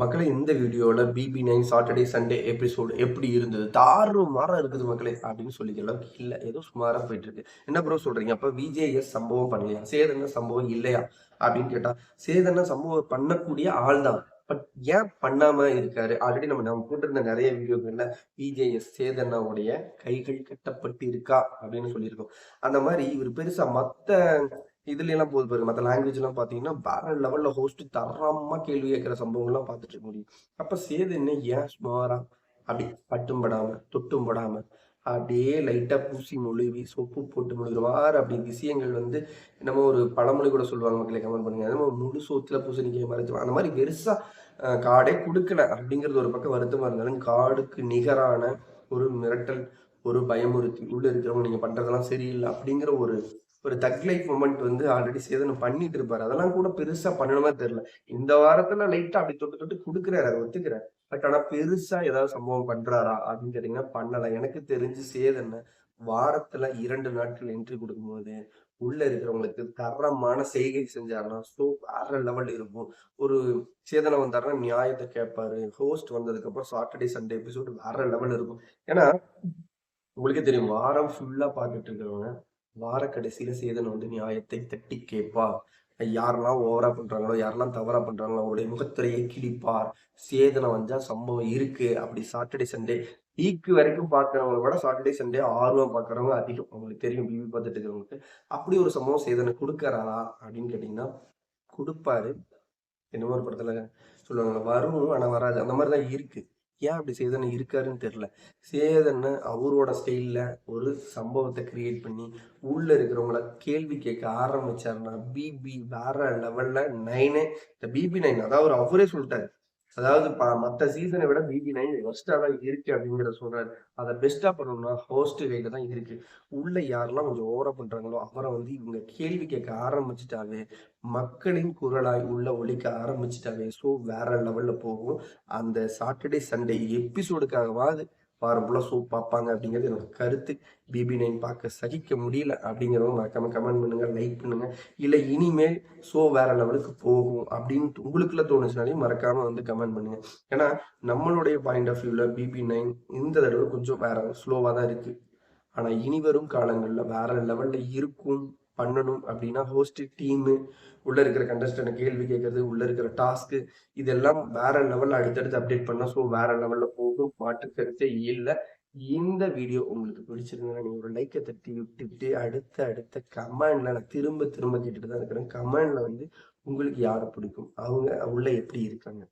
மக்களை இந்த வீடியோவில் BB nine Saturday Sunday episode எப்படி இருந்தது? தாறு மாறம் இருக்குது மக்களே அப்படின்னு சொல்லிக்கிற அளவுக்கு இல்லை. ஏதோ சுமாராக போயிட்டு இருக்கு என்ன ப்ரோ சொல்றீங்க? அப்போ விஜேஎஸ் சம்பவம் பண்ணலையா? சேதன சம்பவம் இல்லையா? அப்படின்னு கேட்டால் சேதன சம்பவம் பண்ணக்கூடிய ஆள் தான். பட் ஏன் பண்ணாம இருக்காரு? ஆல்ரெடி நம்ம நம்ம போட்டிருந்த நிறைய வீடியோக்கள்ல விஜேஎஸ் சேதனாவுடைய கைகள் கட்டப்பட்டு இருக்கா அப்படின்னு சொல்லியிருக்கோம். அந்த மாதிரி இவர் பெருசா மத்த இதுல எல்லாம் போது பாருங்க மற்ற லாங்குவேஜ் எல்லாம் பாத்தீங்கன்னா வேற லெவல்ல ஹோஸ்ட் தரமா கேள்வி கேட்கிற சம்பவங்கள்லாம் பார்த்துட்டு இருக்க முடியும். அப்ப சேது என்ன? ஏன் சுமாரா அப்படி பட்டும் படாம தொட்டும் படாம அப்படியே லைட்டா பூசி மொழுவி சொப்பு போட்டு முழுகிறவாறு அப்படி விஷயங்கள் வந்து நம்ம ஒரு பழமொழி கூட சொல்லுவாங்க மக்களை கமெண்ட் பண்ணுங்க. நம்ம முழு சோத்துல பூசணிக்காய் மறைச்சு அந்த மாதிரி பெருசா காடே கொடுக்கல அப்படிங்கிறது ஒரு பக்கம் வருத்தமா இருந்தாலும் காடுக்கு நிகரான ஒரு மிரட்டல் ஒரு பயமுறுத்தி உள்ள இருக்கிறவங்க நீங்க பண்றதெல்லாம் சரியில்லை அப்படிங்கிற ஒரு ஒரு தக் லைஃப் மொமெண்ட் வந்து ஆல்ரெடி சேதனம் பண்ணிட்டு இருப்பாரு. அதெல்லாம் கூட பெருசா பண்ணணுமா தெரியல. இந்த வாரத்துல லைட்டா அப்படி தொட்டு தொட்டு கொடுக்குறாரு அதை ஒத்துக்கிறேன் பட் ஆனா பெருசா ஏதாவது சம்பவம் பண்றாரா அப்படின்னு கேட்டீங்கன்னா பண்ணல. எனக்கு தெரிஞ்சு சேதனை வாரத்துல இரண்டு நாட்கள் என்ட்ரி கொடுக்கும்போது உள்ள இருக்கிறவங்களுக்கு தரமான செய்கை செஞ்சாருன்னா ஸோ வேற லெவல் இருக்கும். ஒரு சேதனை வந்தாருன்னா நியாயத்தை கேட்பாரு. ஹோஸ்ட் வந்ததுக்கு அப்புறம் சாட்டர்டே சண்டே எபிசோடு வேற லெவல் இருக்கும். ஏன்னா உங்களுக்கே தெரியும் வாரம் ஃபுல்லா பார்த்துட்டு இருக்கிறவங்க வார கடைசியில சேதன் வந்து நியாயத்தை தட்டி கேட்பார் யாரெல்லாம் ஓவரா பண்றாங்களோ யாரெல்லாம் தவறா பண்றாங்களோ அவருடைய முகத்துறையை கிழிப்பார். சேதனை வந்தா சம்பவம் இருக்கு. அப்படி சாட்டர்டே சண்டே ஈக்கு வரைக்கும் பார்க்கறவங்க விட சாட்டர்டே சண்டே ஆர்வம் பார்க்கறவங்க அதிகம். உங்களுக்கு தெரியும் பிபி பார்த்துட்டு இருக்கிறவங்களுக்கு. அப்படி ஒரு சம்பவம் சேதனை கொடுக்கறாரா அப்படின்னு கேட்டீங்கன்னா கொடுப்பாரு. என்னமோ ஒரு படத்துல சொல்லுவாங்க வரும் ஆனா வராது. அந்த மாதிரி தான் இருக்கு. ஏன் அப்படி சேதன் இருக்காருன்னு தெரியல. சேதன்னு அவரோட ஸ்டைலில் ஒரு சம்பவத்தை கிரியேட் பண்ணி உள்ள இருக்கிறவங்கள கேள்வி கேட்க ஆரம்பிச்சாருன்னா பிபி வேற லெவலில் நைனு இந்த பிபி நைன் அதாவது அவரே சொல்லிட்டாரு. அதாவது மற்ற சீசனை விட பிபி நைன் ஒர்ஸ்டா தான் இருக்கு அப்படிங்கிறத சொல்றாரு. அதை பெஸ்டா பண்ணணும்னா ஹோஸ்ட் கையில தான் இருக்கு. உள்ள யாரெல்லாம் கொஞ்சம் ஓவரா பண்றாங்களோ அவரை வந்து இவங்க கேள்வி கேட்க ஆரம்பிச்சுட்டாவே மக்களின் குரலாய் உள்ள ஒழிக்க ஆரம்பிச்சுட்டாவே. ஸோ வேற லெவல்ல போகும். அந்த சாட்டர்டே சண்டே எபிசோடுக்காகவாது வாரம் சூப் பார்ப்பாங்க அப்படிங்கிறது என்னோட கருத்து. பிபி நைன் பார்க்க சகிக்க முடியல அப்படிங்கிறவங்க மறக்காம கமெண்ட் பண்ணுங்க லைக் பண்ணுங்க. இல்லை இனிமேல் ஷோ வேற லெவலுக்கு போகும் அப்படின்னு உங்களுக்குள்ள தோணுச்சுனாலையும் மறக்காம வந்து கமெண்ட் பண்ணுங்க. ஏன்னா நம்மளுடைய பாயிண்ட் ஆஃப் வியூவில் பிபி நைன் இந்த தடவை கொஞ்சம் வேற ஸ்லோவாக தான் இருக்கு. ஆனால் இனி வரும் காலங்களில் வேற லெவலில் இருக்கும். பண்ணணும் அப்படின்னா ஹோஸ்ட் டீமு உள்ள இருக்கிற கண்டஸ்டன்ட் கேள்வி கேட்கறது உள்ள இருக்கிற டாஸ்க் இதெல்லாம் வேற லெவல்ல அடுத்தடுத்து அப்டேட் பண்ணா ஸோ வேற லெவல்ல போகும். மாற்று கருத்தே இல்லை. இந்த வீடியோ உங்களுக்கு பிடிச்சிருந்ததுன்னா நீங்க ஒரு லைக்கை தட்டி விட்டுட்டு அடுத்த அடுத்த கமெண்ட்ல நான் திரும்ப திரும்ப கேட்டுட்டு தான் இருக்கிறேன் கமெண்ட்ல வந்து உங்களுக்கு யாரை பிடிக்கும்? அவங்க உள்ள எப்படி இருக்காங்க?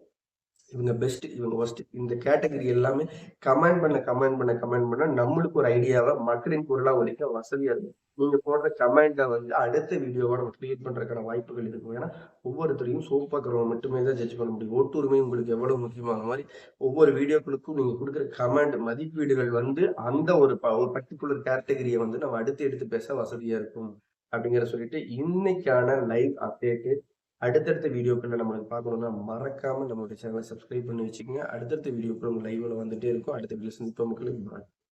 இவங்க பெஸ்ட் இவங்க ஒஸ்ட் இந்த கேட்டகரி எல்லாமே கமெண்ட் பண்ண கமெண்ட் பண்ண கமெண்ட் பண்ண நம்மளுக்கு ஒரு ஐடியாவை மக்களின் குரலா ஒழிக்க வசதியா இருக்கும் நீங்க போடுற கமெண்ட்டை வந்து அடுத்த வீடியோவை நம்ம கிரியேட் பண்றதுக்கான வாய்ப்புகள் இருக்கும் ஏன்னா ஒவ்வொருத்தரையும் சோப்பாக்குறவங்க மட்டுமே தான் ஜட்ஜ் பண்ண முடியும். ஒட்டுரிமை உங்களுக்கு எவ்வளவு முக்கியமான மாதிரி ஒவ்வொரு வீடியோக்களுக்கும் நீங்க கொடுக்குற கமெண்ட் மதிப்பீடுகள் வந்து அந்த ஒரு ஒரு பர்டிகுலர் கேட்டகரியை வந்து நம்ம அடுத்து எடுத்து பேச வசதியா இருக்கும். அப்படிங்கிற சொல்லிட்டு இன்னைக்கான லைவ் அப்டேட்டு அடுத்தடுத்த வீடியோக்களில் நம்மளுக்கு பார்க்கணும்னா மறக்காம நம்மளுடைய சேனலை சப்ஸ்கிரைப் பண்ணி வச்சுக்கோங்க அடுத்தடுத்த வீடியோக்கள் உங்க லைவ்ல வந்துட்டே இருக்கும் அடுத்த வீடியோ சந்திப்போம் மக்களுக்கு.